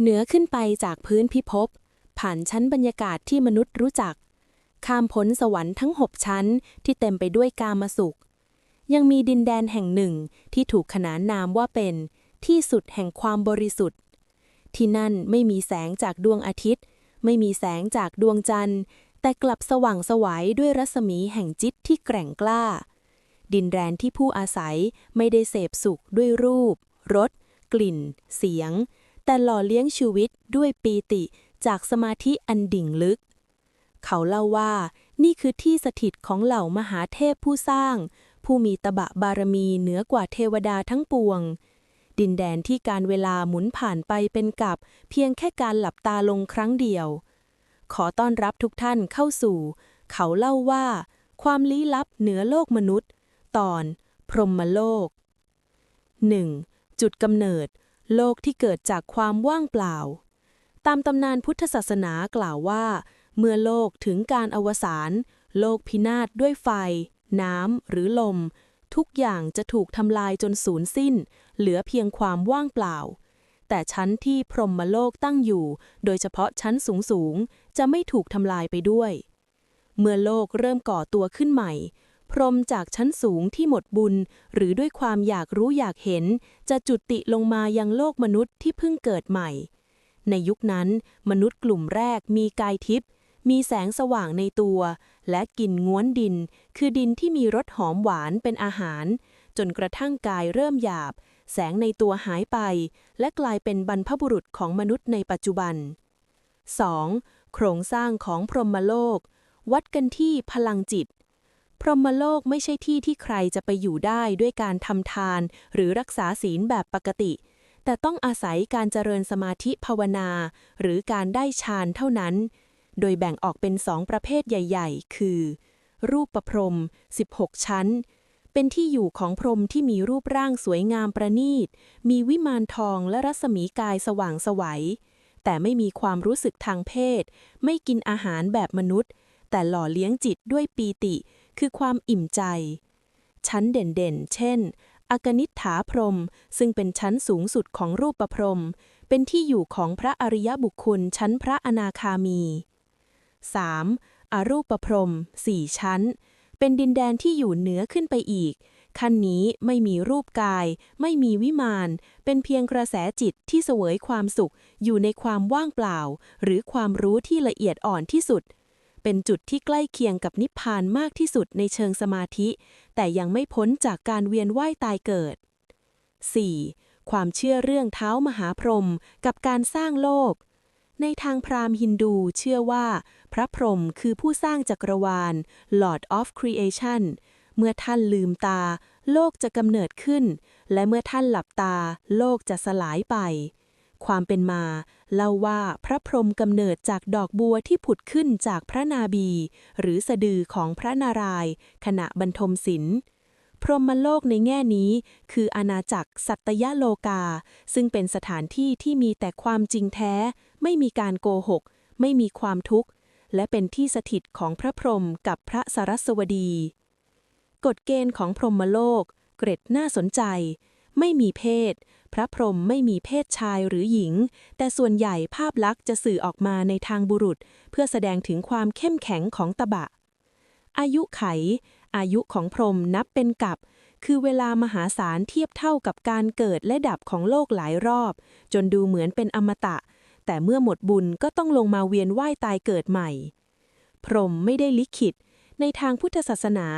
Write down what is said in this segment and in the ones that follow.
เหนือขึ้นไปจากพื้นพิภพ ผ่านชั้นบรรยากาศที่มนุษย์รู้จัก ข้ามพ้นสวรรค์ทั้งหกชั้นที่เต็มไปด้วยกามสุข ยังมีดินแดนแห่งหนึ่งที่ถูกขนานนามว่าเป็น ที่สุดแห่งความบริสุทธิ์ ที่นั่นไม่มีแสงจากดวงอาทิตย์ ไม่มีแสงจากดวงจันทร์ แต่กลับสว่างสวัยด้วยรัศมีแห่งจิตที่แกร่งกล้า ดินแดนที่ผู้อาศัยไม่ได้เสพสุขด้วยรูปรสกลิ่น เสียง แต่หล่อเลี้ยงชีวิตด้วยปีติจากสมาธิอันดิ่งลึก เขาเล่าว่านี่คือที่สถิตของเหล่ามหาเทพผู้สร้าง ผู้มีตบะบารมีเหนือกว่าเทวดาทั้งปวง ดินแดนที่การเวลาหมุนผ่านไปเป็นกับ เพียงแค่การหลับตาลงครั้งเดียว ขอต้อนรับทุกท่านเข้าสู่ เขาเล่าว่า ความลี้ลับเหนือโลกมนุษย์ ตอน พรหมโลก 1. จุดกำเนิด โลกที่เกิดจากความว่างเปล่า ตามตำนานพุทธศาสนากล่าวว่า เมื่อโลกถึงการอวสานโลกพินาศด้วยไฟ น้ำหรือลม ทุกอย่างจะถูกทำลายจนสูญสิ้น เหลือเพียงความว่างเปล่า แต่ชั้นที่พรหมโลกตั้งอยู่ โดยเฉพาะชั้นสูงสูงจะไม่ถูกทำลายไปด้วย เมื่อโลกเริ่มก่อตัวขึ้นใหม่ พรหมจากชั้นสูงที่หมดบุญ หรือด้วยความอยากรู้อยากเห็น จะจุติลงมายังโลกมนุษย์ที่เพิ่งเกิดใหม่ ในยุคนั้น มนุษย์กลุ่มแรกมีกายทิพย์มีแสงสว่างในตัว และกินง้วนดิน คือดินที่มีรสหอมหวานเป็นอาหาร จนกระทั่งกายเริ่มหยาบ แสงในตัวหายไป และกลายเป็นบรรพบุรุษของมนุษย์ในปัจจุบัน 2. โครงสร้างของพรหมโลก วัดกันที่พลังจิต พรหมโลกไม่ใช่ที่ที่ใครจะไปอยู่ได้ด้วยการทำทาน หรือรักษาศีลแบบปกติ แต่ต้องอาศัยการเจริญสมาธิภาวนา หรือการได้ฌานเท่านั้น โดยแบ่งออกเป็นสองประเภทใหญ่ ๆ คือ รูปประพรม 16 ชั้น เป็นที่อยู่ของพรหมที่มีรูปร่างสวยงามประณีต มีวิมานทองและรัศมีกายสว่างสวัยแต่ไม่มีความรู้สึกทางเพศ ไม่กินอาหารแบบมนุษย์ แต่หล่อเลี้ยงจิตด้วยปีติ คือความอิ่มใจ ชั้นเด่นๆ เช่นอกนิษฐาพรม ซึ่งเป็นชั้นสูงสุดของรูปประพรม เป็นที่อยู่ของพระอริยบุคคลชั้นพระอนาคามี 3. อรูปประพรมสี่ชั้น เป็นดินแดนที่อยู่เหนือขึ้นไปอีก ขั้นนี้ไม่มีรูปกาย ไม่มีวิมาน เป็นเพียงกระแสจิตที่เสวยความสุข อยู่ในความว่างเปล่า หรือความรู้ที่ละเอียดอ่อนที่สุด เป็นจุดที่ใกล้เคียงกับนิพพานมากที่สุดในเชิงสมาธิ แต่ยังไม่พ้นจากการเวียนว่ายตายเกิด 4. ความเชื่อเรื่องเท้ามหาพรหมกับการสร้างโลก ในทางพราหมณ์ฮินดูเชื่อว่า พระพรหมคือผู้สร้างจักรวาล Lord of Creation เมื่อท่านลืมตา โลกจะกำเนิดขึ้น และเมื่อท่านหลับตา โลกจะสลายไป ความเป็นมา เล่าว่าพระพรหมกำเนิดจากดอกบัวที่ผุดขึ้นจากพระนาบี หรือสะดือของพระนารายณ์ขณะบรรทมศิลป์พรหมโลกในแง่นี้ คืออาณาจักรสัตยโลกา ซึ่งเป็นสถานที่ที่มีแต่ความจริงแท้ ไม่มีการโกหก ไม่มีความทุกข์ และเป็นที่สถิตของพระพรหมกับพระสารสวดี กฎเกณฑ์ของพรหมโลก เกร็ดน่าสนใจ ไม่มีเพศ พระพรหมไม่มีเพศชายหรือหญิง แต่ส่วนใหญ่ภาพลักษณ์จะสื่อออกมาในทางบุรุษ เพื่อแสดงถึงความเข้มแข็งของตบะ อายุไข อายุของพรหมนับเป็นกับคือเวลามหาศาลเทียบเท่ากับการเกิดและดับของโลกหลายรอบ จนดูเหมือนเป็นอมตะ แต่เมื่อหมดบุญก็ต้องลงมาเวียนว่ายตายเกิดใหม่ พรหมไม่ได้ลิขิต ในทางพุทธศาสนา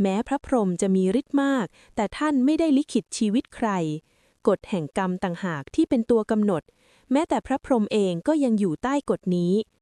แม้พระพรหมจะมีฤทธิ์มาก แต่ท่านไม่ได้ลิขิตชีวิตใคร กฎแห่งกรรมต่างหากที่เป็นตัวกำหนด แม้แต่พระพรหมเองก็ยังอยู่ใต้กฎนี้